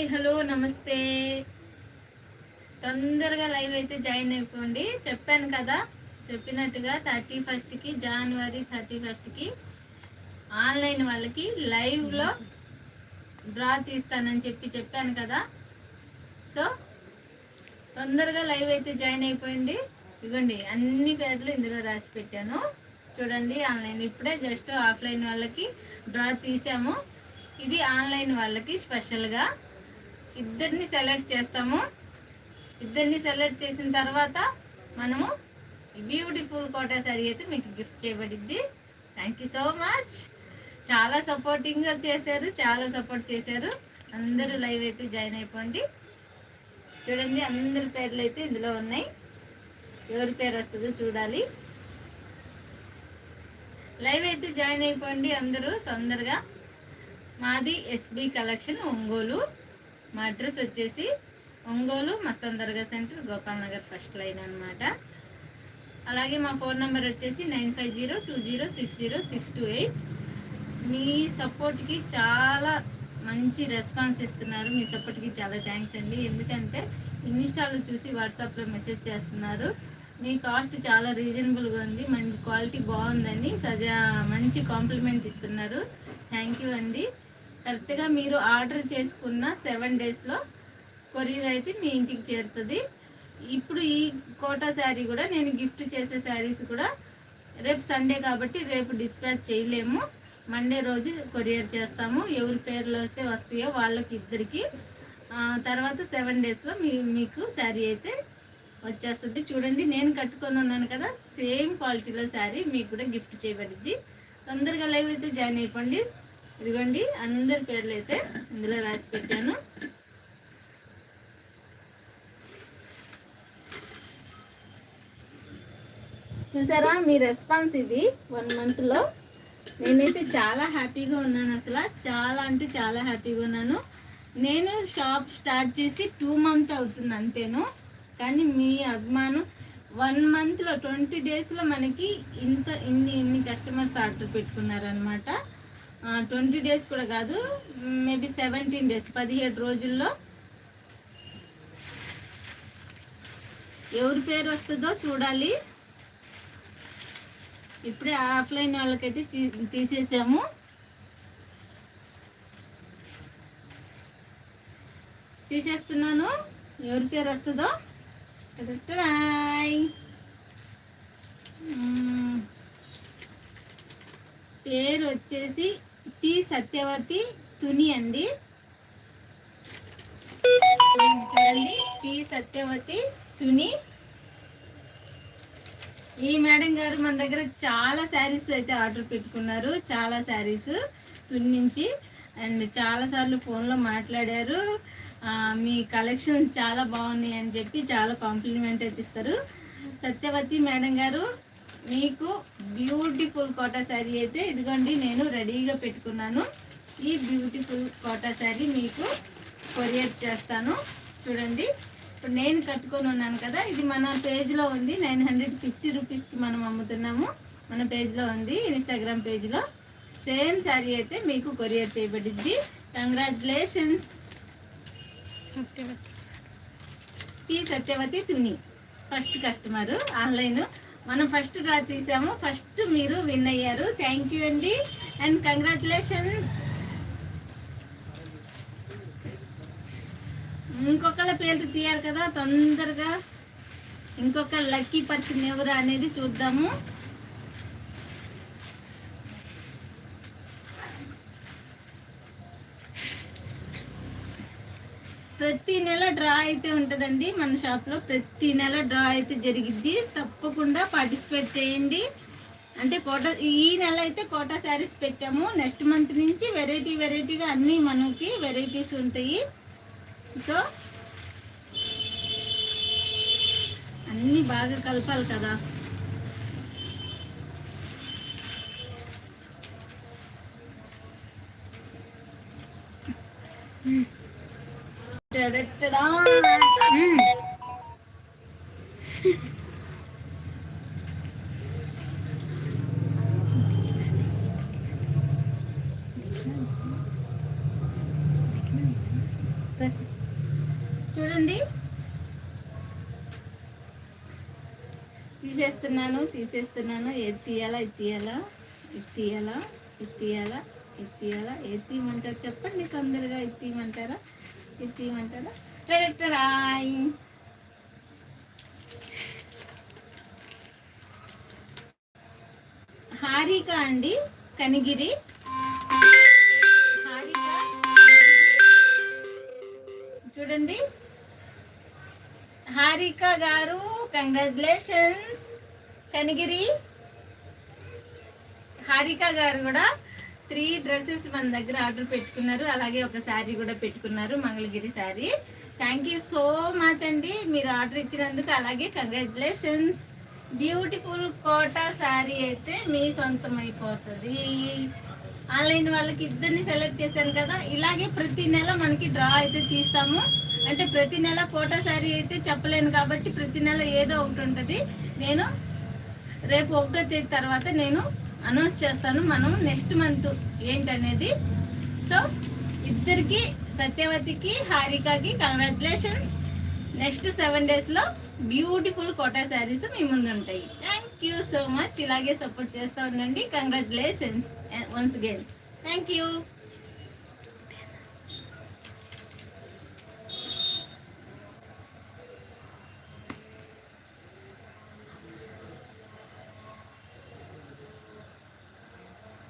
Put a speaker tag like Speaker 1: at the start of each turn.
Speaker 1: Hi hello నమస్తే. తొందరగా live అయితే జాయిన్ అయిపోండి. చెప్పాను కదా చెప్పినట్టుగా థర్టీ ఫస్ట్కి జనవరి థర్టీ ఫస్ట్కి ఆన్లైన్ వాళ్ళకి లైవ్లో డ్రా తీస్తానని చెప్పి చెప్పాను కదా. సో తొందరగా లైవ్ అయితే జాయిన్ అయిపోయింది ఇదిగోండి అన్ని పేర్లు ఇందులో రాసి పెట్టాను. చూడండి ఆన్లైన్ ఇప్పుడే జస్ట్ ఆఫ్లైన్ వాళ్ళకి డ్రా తీసాము. ఇది ఆన్లైన్ వాళ్ళకి స్పెషల్గా. ఇద్దరిని సెలెక్ట్ చేస్తాము. ఇద్దరిని సెలెక్ట్ చేసిన తర్వాత మనము బ్యూటిఫుల్ కోటా సరి అయితే మీకు గిఫ్ట్ చేయబడింది థ్యాంక్ యూ సో మచ్ చాలా సపోర్టింగ్గా చేశారు చాలా సపోర్ట్ చేశారు. అందరూ లైవ్ అయితే జాయిన్ అయిపోండి. చూడండి అందరి పేర్లు అయితే ఇందులో ఉన్నాయి. ఎవరి పేరు వస్తుందో చూడాలి. లైవ్ అయితే జాయిన్ అయిపోండి అందరూ తొందరగా. మాది ఎస్బి కలెక్షన్ ఒంగోలు. మా అడ్రస్ వచ్చేసి Ongole Mastan Dargah centre Gopal Nagar first line అనమాట అలాగే మా ఫోన్ నెంబర్ వచ్చేసి nine five zero two zero six zero six two eight. మీ సపోర్ట్కి చాలా మంచి రెస్పాన్స్ ఇస్తున్నారు. మీ సపోర్ట్కి చాలా థ్యాంక్స్ అండి. ఎందుకంటే ఇన్స్టాలో చూసి వాట్సాప్లో మెసేజ్ చేస్తున్నారు. మీ కాస్ట్ చాలా రీజనబుల్గా ఉంది. మంచి క్వాలిటీ బాగుందని సజా మంచి కాంప్లిమెంట్ ఇస్తున్నారు. థ్యాంక్ యూ అండి. కరెక్ట్గా మీరు ఆర్డర్ చేసుకున్న సెవెన్ డేస్లో కొరియర్ అయితే మీ ఇంటికి చేరుతుంది. ఇప్పుడు ఈ కోటా శారీ కూడా నేను గిఫ్ట్ చేసే శారీస్ కూడా రేపు సండే కాబట్టి రేపు డిస్పాచ్ చేయలేము. మండే రోజు కొరియర్ చేస్తాము. ఎవరి పేర్లు అయితే వస్తాయో వాళ్ళకి ఇద్దరికి. తర్వాత సెవెన్ డేస్లో మీ మీకు శారీ అయితే వచ్చేస్తుంది. చూడండి నేను కట్టుకొని ఉన్నాను కదా సేమ్ క్వాలిటీలో శారీ మీకు కూడా గిఫ్ట్ చేయబడింది. తొందరగా లైవ్ అయితే జాయిన్ అయిపోండి. ఇదిగోండి అందరి పేర్లు అయితే ఇందులో రాసి పెట్టాను. చూసారా మీ రెస్పాన్స్ ఇది వన్ మంత్లో నేనైతే చాలా హ్యాపీగా ఉన్నాను అసలు. చాలా అంటే చాలా హ్యాపీగా ఉన్నాను. నేను షాప్ స్టార్ట్ చేసి టూ మంత్ అవుతుంది అంతేను. కానీ మీ అభిమానం వన్ మంత్లో ట్వంటీ డేస్లో మనకి ఇంత ఇన్ని ఇన్ని కస్టమర్స్ ఆర్డర్ పెట్టుకున్నారనమాట ట్వంటీ డేస్ కూడా కాదు మేబీ సెవెంటీన్ డేస్ పదిహేడు రోజుల్లో. ఎవరి పేరు వస్తుందో చూడాలి. ఇప్పుడే ఆఫ్లైన్ వాళ్ళకైతే తీ- తీసేసాము. తీసేస్తున్నాను. ఎవరి పేరు వస్తుందో? పేరు వచ్చేసి పి సత్యవతి తుని అండి. చూడండి పి సత్యవతి తుని. ఈ మేడం గారు మన దగ్గర చాలా శారీస్ అయితే ఆర్డర్ పెట్టుకున్నారు. చాలా శారీస్ తుని నుంచి. అండ్ చాలా సార్లు ఫోన్లో మాట్లాడారు. మీ కలెక్షన్ చాలా బాగున్నాయి అని చెప్పి చాలా కాంప్లిమెంట్ అయితే ఇస్తారు. సత్యవతి మేడం గారు మీకు బ్యూటిఫుల్ కోటా శారీ అయితే ఇదిగోండి నేను రెడీగా పెట్టుకున్నాను. ఈ బ్యూటిఫుల్ కోటా శారీ మీకు కొరియర్ చేస్తాను. చూడండి ఇప్పుడు నేను కట్టుకొని ఉన్నాను కదా ఇది మన పేజ్లో ఉంది. నైన్ హండ్రెడ్ ఫిఫ్టీ రూపీస్కి మనం అమ్ముతున్నాము. మన పేజ్లో ఉంది ఇన్స్టాగ్రామ్ పేజ్లో. సేమ్ శారీ అయితే మీకు కొరియర్ చేయబడింది. Congratulations P Satyavathi Tuni first customer. Online. మనం ఫస్ట్ డ్రా తీసాము. ఫస్ట్ మీరు విన్ అయ్యారు. థ్యాంక్ యూ అండి. అండ్ కంగ్రాచులేషన్స్ ఇంకొకళ్ళ పేర్లు తీయాలి కదా తొందరగా. ఇంకొక లక్కీ పర్సన్ ఎవరు అనేది చూద్దాము. ప్రతి నెల డ్రా అయితే ఉంటుందండి మన షాప్లో. ప్రతి నెల డ్రా అయితే జరిగిద్ది. తప్పకుండా పార్టిసిపేట్ చేయండి. అంటే కోటా ఈ నెల అయితే కోటా శారీస్ పెట్టాము. నెక్స్ట్ మంత్ నుంచి వెరైటీ వెరైటీగా అన్నీ మనకి వెరైటీస్ ఉంటాయి. సో అన్నీ బాగా కలపాలి కదా. టడటడా. చూడండి. తీసేస్తున్నాను తీసేస్తున్నాను. ఏది తీయాలా ఇది తీయాలా? ఇది తీయాలా? ఇది తీయాలా? ఇది తీయాలా? ఏది తీయమంటారు చెప్పండి తొందరగా. ఇది తీయమంటారా? ఇది తీయమంటారా డైరెక్టర్ ఆయ్ హారిక అండి కనిగిరి. హారిక చూడండి. హారిక గారు కంగ్రాచులేషన్స్ కనిగిరి. హారిక గారు కూడా త్రీ డ్రెస్సెస్ మన దగ్గర ఆర్డర్ పెట్టుకున్నారు. అలాగే ఒక శారీ కూడా పెట్టుకున్నారు Mangalagiri sari. Thank you so much అండి. మీరు ఆర్డర్ ఇచ్చినందుకు అలాగే కంగ్రాచులేషన్స్ బ్యూటిఫుల్ కోటా శారీ అయితే మీ సొంతం అయిపోతుంది. ఆన్లైన్ వాళ్ళకి ఇద్దరిని సెలెక్ట్ చేశాను కదా ఇలాగే ప్రతి నెల మనకి డ్రా అయితే తీస్తాము. అంటే ప్రతి నెల కోటా శారీ అయితే చెప్పలేను కాబట్టి ప్రతి నెల ఏదో ఒకటి ఉంటుంది. నేను రేపు ఒకటో తేదీ తర్వాత నేను అనౌన్స్ చేస్తాను. మనం నెక్స్ట్ మంత్ ఏంటనేది. సో ఇద్దరికి సత్యవతికి హారికకి కంగ్రాచులేషన్స్ నెక్స్ట్ సెవెన్ డేస్లో బ్యూటిఫుల్ కోటా శారీస్ మీ ముందు ఉంటాయి థ్యాంక్ యూ సో మచ్ ఇలాగే సపోర్ట్ చేస్తూ ఉండండి. Congratulations once again thank you